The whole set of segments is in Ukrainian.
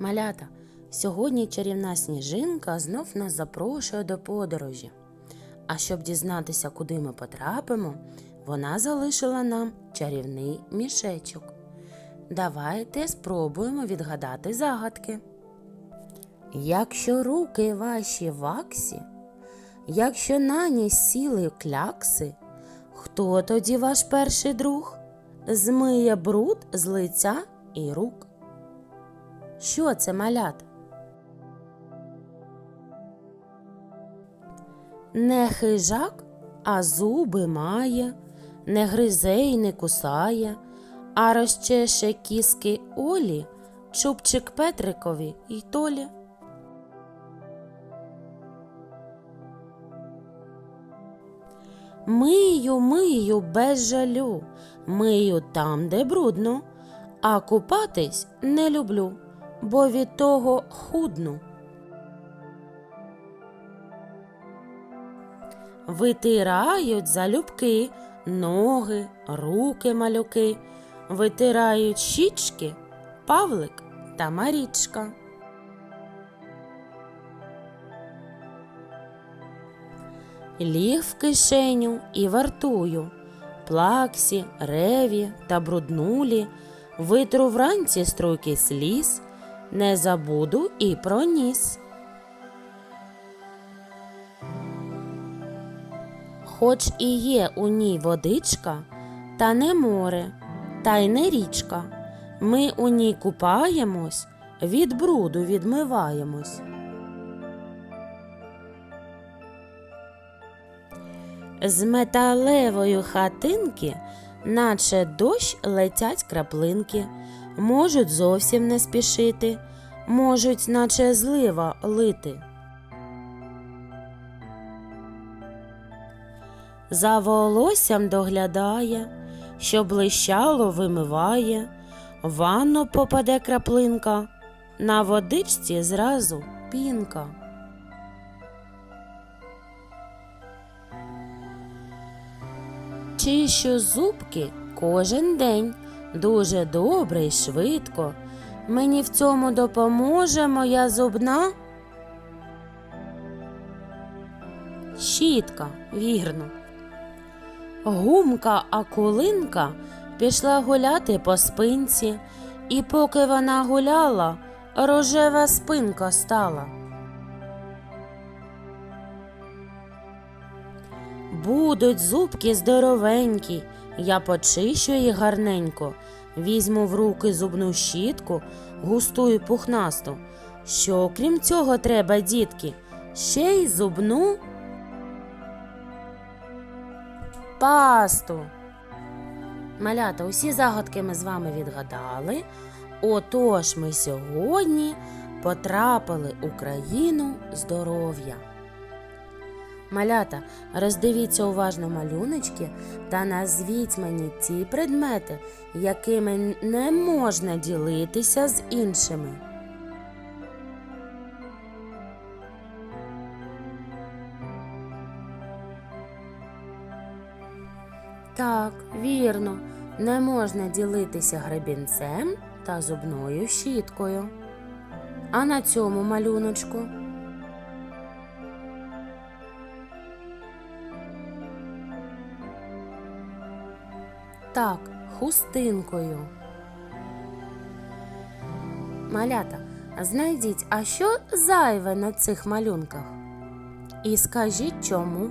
Малята, сьогодні чарівна сніжинка знов нас запрошує до подорожі. А щоб дізнатися, куди ми потрапимо, вона залишила нам чарівний мішечок. Давайте спробуємо відгадати загадки. Якщо руки ваші ваксі, якщо на ні сіли клякси, хто тоді ваш перший друг? Змиє бруд з лиця і рук. Що це малят? Не хижак, а зуби має, не гризе й не кусає, а розчеше кіски Олі, чубчик Петрикові й Толі. Мию, мию без жалю, мию там, де брудно, а купатись не люблю, бо від того худну. Витирають залюбки ноги, руки малюки, витирають щічки, Павлик та Марічка. Ліг в кишеню і вартую, плаксі, реві та бруднулі, витру вранці струйки сліз, не забуду і про ніс. Хоч і є у ній водичка, та не море, та й не річка. Ми у ній купаємось, від бруду відмиваємось. З металевої хатинки, наче дощ летять краплинки, можуть зовсім не спішити, можуть, наче злива лити. За волоссям доглядає, що блищало вимиває, в ванну попаде краплинка, на водичці зразу пінка. Чищу зубки кожен день, дуже добре й швидко. Мені в цьому допоможе моя зубна. Щітка, вірно. Гумка акулинка пішла гуляти по спинці, і поки вона гуляла, рожева спинка стала. Будуть зубки здоровенькі, я почищу їх гарненько, візьму в руки зубну щітку, густу і пухнасту. Що крім цього треба, дітки, ще й зубну пасту. Малята, усі загадки ми з вами відгадали. Отож ми сьогодні потрапили у країну здоров'я. Малята, роздивіться уважно малюночки та назвіть мені ті предмети, якими не можна ділитися з іншими. Так, вірно, не можна ділитися гребінцем та зубною щіткою. А на цьому малюночку. Так, хустинкою. Малята, знайдіть, а що зайве на цих малюнках? І скажіть чому.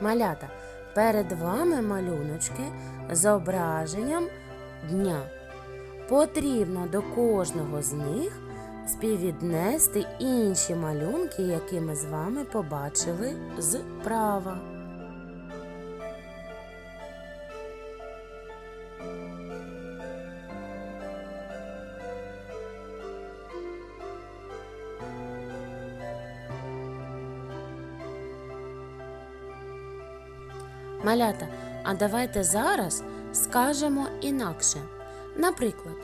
Малята, перед вами малюночки з ображенням дня. Потрібно до кожного з них співвіднести інші малюнки, які ми з вами побачили зправа. Малята, а давайте зараз скажемо інакше. Наприклад,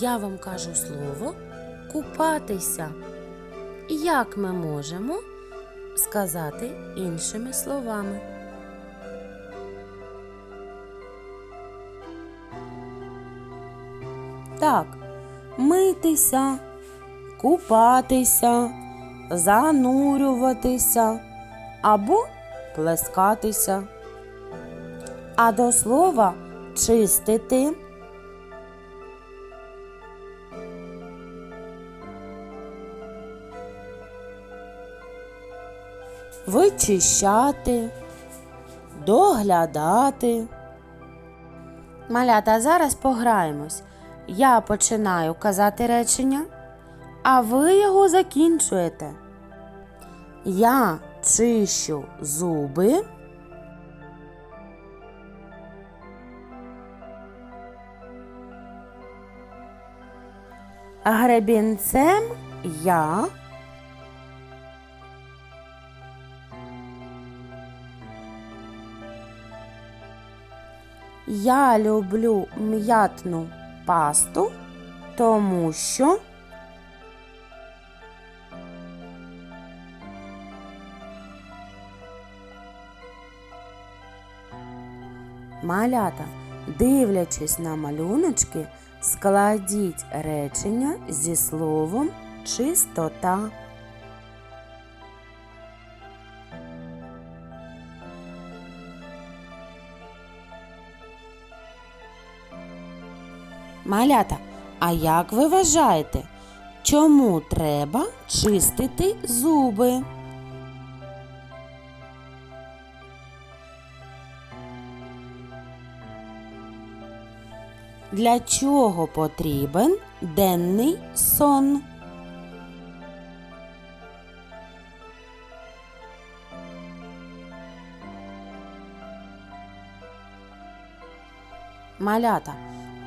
я вам кажу слово купатися. Як ми можемо сказати іншими словами? Так, митися, купатися, занурюватися або плескатися. А до слова чистити. Вичищати, доглядати. Малята, зараз пограємось. Я починаю казати речення, а ви його закінчуєте. Я чищу зуби. Гребінцем я. Я люблю м'ятну пасту, тому що малята, дивлячись на малюночки, складіть речення зі словом чистота. Малята, а як ви вважаєте, чому треба чистити зуби? Для чого потрібен денний сон? Малята,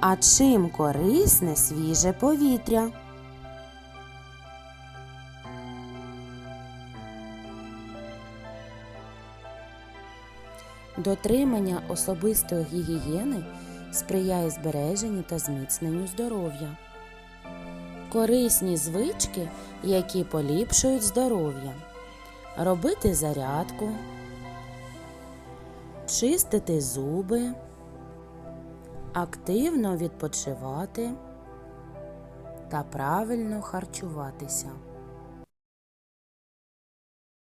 а чим корисне свіже повітря? Дотримання особистої гігієни сприяє збереженню та зміцненню здоров'я. Корисні звички, які поліпшують здоров'я. Робити зарядку, чистити зуби, активно відпочивати та правильно харчуватися.